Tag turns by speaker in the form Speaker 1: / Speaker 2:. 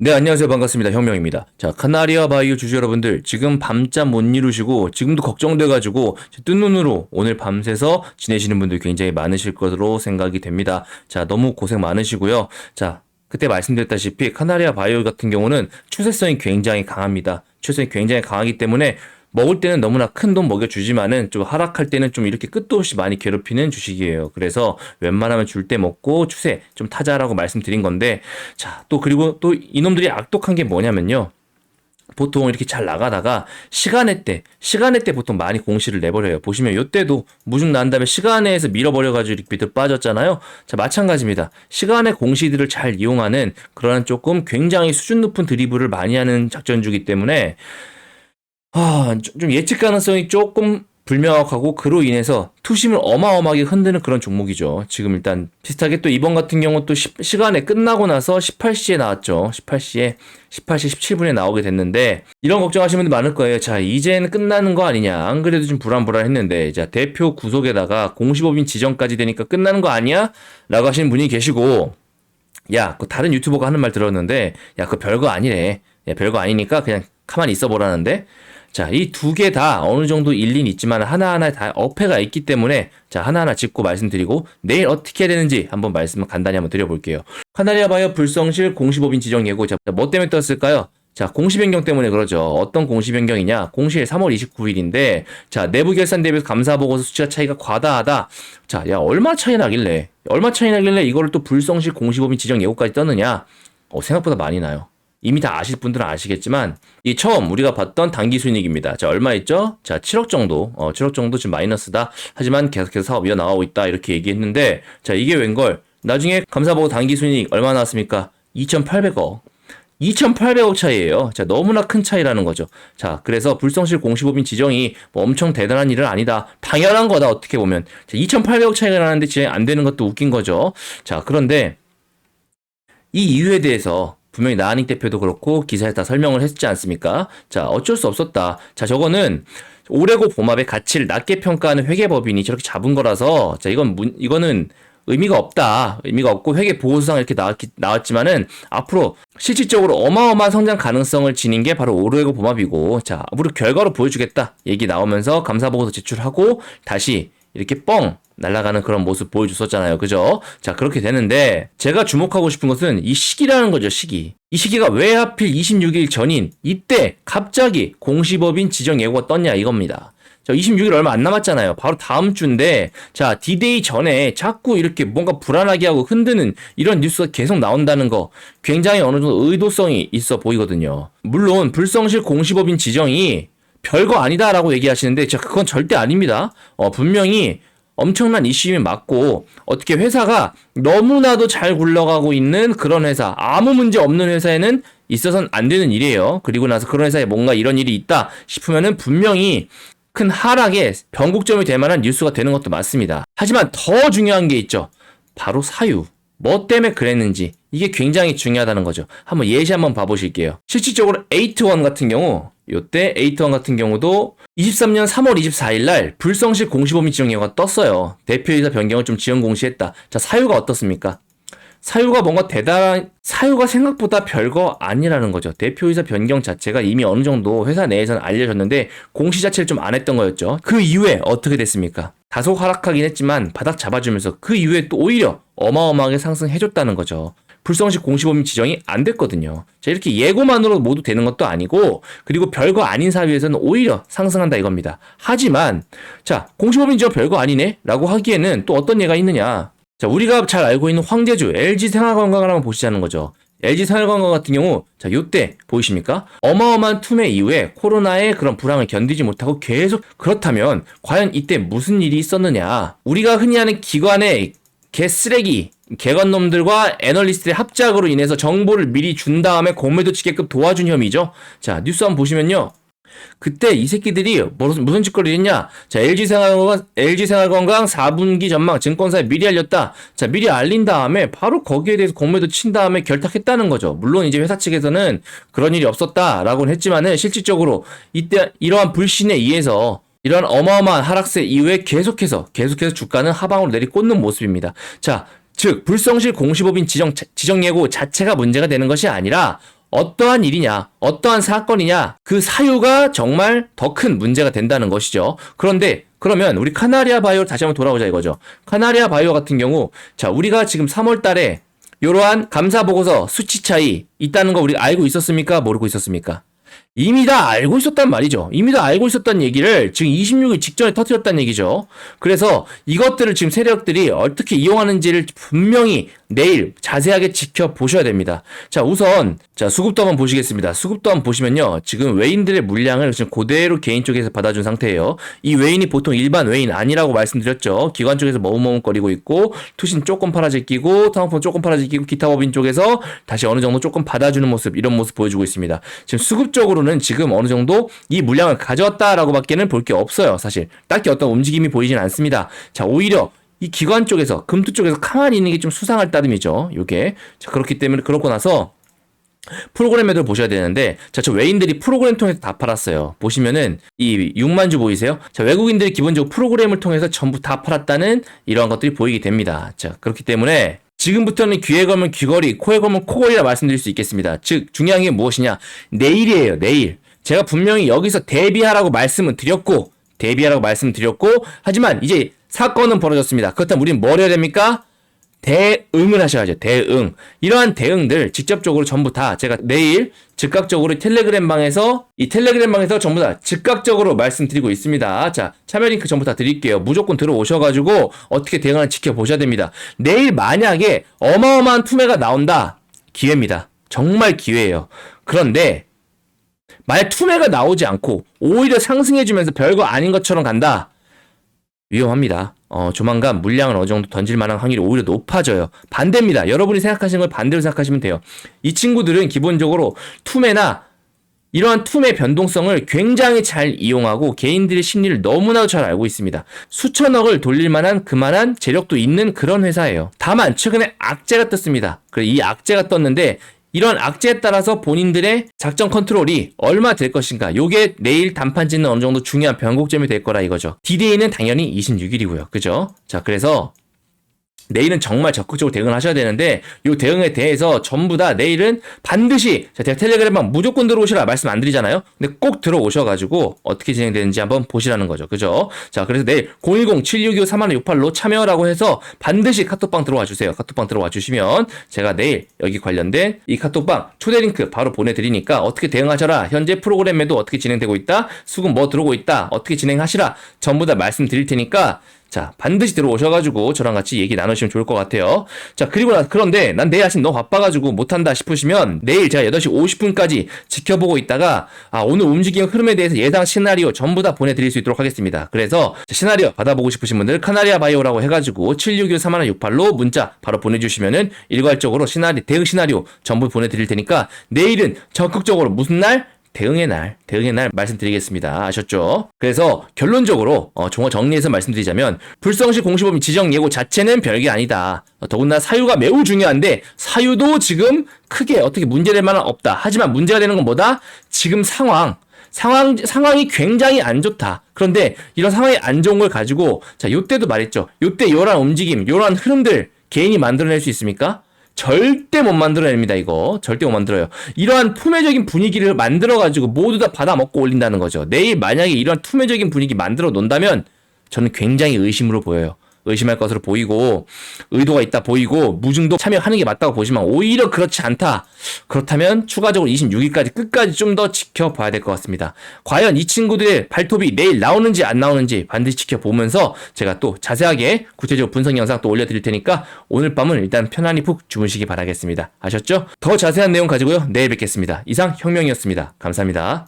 Speaker 1: 네, 안녕하세요. 반갑습니다. 혁명입니다. 자, 카나리아 바이오 주주 여러분들, 지금 밤잠 못 이루시고, 지금도 걱정돼가지고, 뜬 눈으로 오늘 밤새서 지내시는 분들 굉장히 많으실 것으로 생각이 됩니다. 자, 너무 고생 많으시고요. 자, 그때 말씀드렸다시피, 카나리아 바이오 같은 경우는 추세성이 굉장히 강합니다. 추세성이 굉장히 강하기 때문에, 먹을 때는 너무나 큰 돈 먹여주지만은 좀 하락할 때는 좀 이렇게 끝도 없이 많이 괴롭히는 주식이에요. 그래서 웬만하면 줄 때 먹고 추세 좀 타자라고 말씀드린 건데 자, 또 그리고 또 이놈들이 악독한 게 뭐냐면요. 보통 이렇게 잘 나가다가 시간의 때, 시간의 때 보통 많이 공시를 내버려요. 보시면 요때도 무중 난 다음에 시간에서 밀어버려가지고 이렇게 밑으로 빠졌잖아요. 자, 마찬가지입니다. 시간의 공시들을 잘 이용하는 그런 조금 굉장히 수준 높은 드리블을 많이 하는 작전주기 때문에 아, 좀- 좀 예측 가능성이 조금 불명확하고 그로 인해서 투심을 어마어마하게 흔드는 그런 종목이죠. 지금 일단 비슷하게 또 이번 같은 경우 또 시, 시간에 끝나고 나서 18시에 나왔죠. 18시에 18시 17분에 나오게 됐는데 이런 걱정하시는 분들 많을 거예요. 자, 이제는 끝나는 거 아니냐. 안 그래도 좀 불안불안했는데 자, 대표 구속에다가 공시법인 지정까지 되니까 끝나는 거 아니야? 라고 하시는 분이 계시고 야, 그 다른 유튜버가 하는 말 들었는데, 야, 그 별거 아니래. 야, 별거 아니니까 그냥 가만히 있어 보라는데, 자, 이 두 개 다 어느 정도 일리는 있지만 하나하나 다 어폐가 있기 때문에, 자, 하나하나 짚고 말씀드리고, 내일 어떻게 해야 되는지 한번 말씀을 간단히 한번 드려볼게요. 카나리아 바이오 불성실 공시법인 지정 예고, 자, 뭐 때문에 떴을까요? 자, 공시 변경 때문에 그러죠. 어떤 공시 변경이냐? 공시일 3월 29일인데, 자, 내부 결산 대비해서 감사 보고서 수치가 차이가 과다하다. 자, 야, 얼마 차이 나길래? 얼마 차이 나길래 이거를 또 불성실 공시법인 지정 예고까지 떴느냐? 어, 생각보다 많이 나요. 이미 다 아실 분들은 아시겠지만, 이 처음 우리가 봤던 단기 순이익입니다. 자, 얼마 있죠? 자, 7억 정도, 어, 7억 정도 지금 마이너스다. 하지만 계속해서 사업 이어 나가고 있다. 이렇게 얘기했는데, 자, 이게 웬걸? 나중에 감사 보고 단기 순이익 얼마 나왔습니까? 2,800억. 2,800억 차이예요. 자, 너무나 큰 차이라는 거죠. 자, 그래서 불성실 공시법인 지정이 뭐 엄청 대단한 일은 아니다. 당연한 거다, 어떻게 보면. 자, 2,800억 차이가 나는데 지정이 안 되는 것도 웃긴 거죠. 자, 그런데 이 이유에 대해서 분명히 나한익 대표도 그렇고 기사에 다 설명을 했지 않습니까? 자, 어쩔 수 없었다. 자, 저거는 올해고 봄합의 가치를 낮게 평가하는 회계법인이 저렇게 잡은 거라서 자, 이건 문, 이거는 의미가 없다. 의미가 없고 회계 보고서상 이렇게 나왔기, 나왔지만은 앞으로 실질적으로 어마어마한 성장 가능성을 지닌 게 바로 올해고 봄합이고 자, 앞으로 결과로 보여주겠다. 얘기 나오면서 감사 보고서 제출하고 다시 이렇게 뻥 날아가는 그런 모습 보여줬었잖아요. 그죠? 자, 그렇게 되는데, 제가 주목하고 싶은 것은 이 시기라는 거죠, 시기. 이 시기가 왜 하필 26일 전인 이때 갑자기 공시법인 지정 예고가 떴냐 이겁니다. 자, 26일 얼마 안 남았잖아요. 바로 다음 주인데, 자, 디데이 전에 자꾸 이렇게 뭔가 불안하게 하고 흔드는 이런 뉴스가 계속 나온다는 거 굉장히 어느 정도 의도성이 있어 보이거든요. 물론, 불성실 공시법인 지정이 별거 아니다라고 얘기하시는데, 자, 그건 절대 아닙니다. 어, 분명히 엄청난 이슈임이 맞고 어떻게 회사가 너무나도 잘 굴러가고 있는 그런 회사 아무 문제 없는 회사에는 있어서는 안 되는 일이에요. 그리고 나서 그런 회사에 뭔가 이런 일이 있다 싶으면은 분명히 큰 하락의 변곡점이 될 만한 뉴스가 되는 것도 맞습니다. 하지만 더 중요한 게 있죠. 바로 사유. 뭐 때문에 그랬는지 이게 굉장히 중요하다는 거죠. 한번 예시 한번 봐보실게요. 실질적으로 에이트원 같은 경우 요때 에이트원 같은 경우도 23년 3월 24일 날 불성실 공시범위 지정 예고가 떴어요. 대표이사 변경을 좀 지연 공시했다. 자, 사유가 어떻습니까? 사유가 뭔가 대단한 사유가 생각보다 별거 아니라는 거죠. 대표이사 변경 자체가 이미 어느 정도 회사 내에서는 알려졌는데 공시 자체를 좀 안 했던 거였죠. 그 이후에 어떻게 됐습니까? 다소 하락하긴 했지만 바닥 잡아주면서 그 이후에 또 오히려 어마어마하게 상승해줬다는 거죠. 불성식 공시범위 지정이 안 됐거든요. 자, 이렇게 예고만으로 모두 되는 것도 아니고, 그리고 별거 아닌 사유에서는 오히려 상승한다 이겁니다. 하지만, 자, 공시범위 지정 별거 아니네? 라고 하기에는 또 어떤 예가 있느냐? 자, 우리가 잘 알고 있는 황제주 LG 생활건강을 한번 보시자는 거죠. LG 생활건강 같은 경우, 자, 요때 보이십니까? 어마어마한 투매 이후에 코로나의 그런 불황을 견디지 못하고 계속 그렇다면 과연 이때 무슨 일이 있었느냐? 우리가 흔히 하는 기관의 개쓰레기 개관놈들과 애널리스트의 합작으로 인해서 정보를 미리 준 다음에 공매도 치게끔 도와준 혐의죠. 자, 뉴스 한번 보시면요. 그때 이 새끼들이 무슨, 무슨 짓거리를 했냐? 자, LG 생활건강, LG 생활건강 4분기 전망 증권사에 미리 알렸다. 자, 미리 알린 다음에 바로 거기에 대해서 공매도 친 다음에 결탁했다는 거죠. 물론 이제 회사 측에서는 그런 일이 없었다라고는 했지만은 실질적으로 이때 이러한 불신에 의해서 이런 어마어마한 하락세 이후에 계속해서 계속해서 주가는 하방으로 내리꽂는 모습입니다. 자, 즉 불성실 공시법인 지정 지정 예고 자체가 문제가 되는 것이 아니라 어떠한 일이냐, 어떠한 사건이냐, 그 사유가 정말 더 큰 문제가 된다는 것이죠. 그런데 그러면 우리 카나리아 바이오 다시 한번 돌아오자 이거죠. 카나리아 바이오 같은 경우, 자, 우리가 지금 3월 달에 이러한 감사 보고서 수치 차이 있다는 거 우리가 알고 있었습니까? 모르고 있었습니까? 이미 다 알고 있었단 말이죠. 이미 다 알고 있었던 얘기를 지금 26일 직전에 터뜨렸다는 얘기죠. 그래서 이것들을 지금 세력들이 어떻게 이용하는지를 분명히 내일 자세하게 지켜보셔야 됩니다. 자, 우선, 자, 수급도 한번 보시겠습니다. 수급도 한번 보시면요. 지금 외인들의 물량을 지금 그대로 개인 쪽에서 받아준 상태예요. 이 외인이 보통 일반 외인 아니라고 말씀드렸죠. 기관 쪽에서 머뭇머뭇거리고 있고, 투신 조금 팔아제끼고, 타운폰 조금 팔아제끼고, 기타 법인 쪽에서 다시 어느 정도 조금 받아주는 모습, 이런 모습 보여주고 있습니다. 지금 수급 적으로는 지금 어느 정도 이 물량을 가져왔다라고 밖에는 볼 게 없어요. 사실. 딱히 어떤 움직임이 보이진 않습니다. 자, 오히려 이 기관 쪽에서 금투 쪽에서 가만히 있는 게 좀 수상할 따름이죠. 요게. 자, 그렇기 때문에 그렇고 나서 프로그램 매도를 보셔야 되는데 자, 저 외인들이 프로그램 통해서 다 팔았어요. 보시면은 이 6만 주 보이세요? 자, 외국인들이 기본적으로 프로그램을 통해서 전부 다 팔았다는 이러한 것들이 보이게 됩니다. 자, 그렇기 때문에 지금부터는 귀에 걸면 귀걸이, 코에 걸면 코걸이라 말씀드릴 수 있겠습니다. 즉, 중요한 게 무엇이냐? 내일이에요, 내일. 제가 분명히 여기서 대비하라고 말씀을 드렸고, 대비하라고 말씀드렸고, 하지만 이제 사건은 벌어졌습니다. 그렇다면 우리는 뭘 해야 됩니까? 대응을 하셔야죠. 대응. 이러한 대응들 직접적으로 전부 다 제가 내일 즉각적으로 텔레그램 방에서 이 텔레그램 방에서 전부 다 즉각적으로 말씀드리고 있습니다. 자, 참여 링크 전부 다 드릴게요. 무조건 들어오셔가지고 어떻게 대응하는지 지켜보셔야 됩니다. 내일 만약에 어마어마한 투매가 나온다. 기회입니다. 정말 기회예요. 그런데 만약 투매가 나오지 않고 오히려 상승해주면서 별거 아닌 것처럼 간다. 위험합니다. 어, 조만간 물량을 어느 정도 던질 만한 확률이 오히려 높아져요. 반대입니다. 여러분이 생각하시는 걸 반대로 생각하시면 돼요. 이 친구들은 기본적으로 투매나 이러한 투매 변동성을 굉장히 잘 이용하고 개인들의 심리를 너무나도 잘 알고 있습니다. 수천억을 돌릴 만한 그만한 재력도 있는 그런 회사예요. 다만 최근에 악재가 떴습니다. 그래 이 악재가 떴는데 이런 악재에 따라서 본인들의 작전 컨트롤이 얼마 될 것인가. 요게 내일 단판 짓는 어느 정도 중요한 변곡점이 될 거라 이거죠. D-Day는 당연히 26일이고요. 그죠? 자, 그래서 내일은 정말 적극적으로 대응을 하셔야 되는데 이 대응에 대해서 전부 다 내일은 반드시 제가 텔레그램만 무조건 들어오시라 말씀 안 드리잖아요. 근데 꼭 들어오셔가지고 어떻게 진행되는지 한번 보시라는 거죠. 그죠? 자 그래서 내일 010-762-3168로 참여라고 해서 반드시 카톡방 들어와 주세요. 카톡방 들어와 주시면 제가 내일 여기 관련된 이 카톡방 초대 링크 바로 보내드리니까 어떻게 대응하셔라. 현재 프로그램에도 어떻게 진행되고 있다. 수급 뭐 들어오고 있다. 어떻게 진행하시라. 전부 다 말씀드릴 테니까 자, 반드시 들어오셔가지고 저랑 같이 얘기 나누시면 좋을 것 같아요. 자, 그리고 나, 그런데 난 내일 아침 너무 바빠가지고 못한다 싶으시면 내일 제가 8시 50분까지 지켜보고 있다가, 아, 오늘 움직임 흐름에 대해서 예상 시나리오 전부 다 보내드릴 수 있도록 하겠습니다. 그래서 시나리오 받아보고 싶으신 분들 카나리아 바이오라고 해가지고 761-3168로 문자 바로 보내주시면은 일괄적으로 시나리, 대응 시나리오 전부 보내드릴 테니까 내일은 적극적으로 무슨 날? 대응의 날, 대응의 날 말씀드리겠습니다. 아셨죠? 그래서 결론적으로 어, 종합 정리해서 말씀드리자면 불성시 공시범위 지정 예고 자체는 별게 아니다. 어, 더군다나 사유가 매우 중요한데 사유도 지금 크게 어떻게 문제될 만은 없다. 하지만 문제가 되는 건 뭐다? 지금 상황. 상황, 상황이 굉장히 안 좋다. 그런데 이런 상황이 안 좋은 걸 가지고, 자, 요때도 말했죠. 요때 요런 움직임, 요런 흐름들 개인이 만들어낼 수 있습니까? 절대 못 만들어냅니다, 이거. 절대 못 만들어요. 이러한 투매적인 분위기를 만들어가지고 모두 다 받아먹고 올린다는 거죠. 내일 만약에 이런 투매적인 분위기 만들어 놓는다면 저는 굉장히 의심으로 보여요. 의심할 것으로 보이고 의도가 있다 보이고 무중도 참여하는 게 맞다고 보지만 오히려 그렇지 않다. 그렇다면 추가적으로 26일까지 끝까지 좀 더 지켜봐야 될 것 같습니다. 과연 이 친구들의 발톱이 내일 나오는지 안 나오는지 반드시 지켜보면서 제가 또 자세하게 구체적으로 분석 영상 또 올려드릴 테니까 오늘 밤은 일단 편안히 푹 주무시기 바라겠습니다. 아셨죠? 더 자세한 내용 가지고요. 내일 뵙겠습니다. 이상 혁명이었습니다. 감사합니다.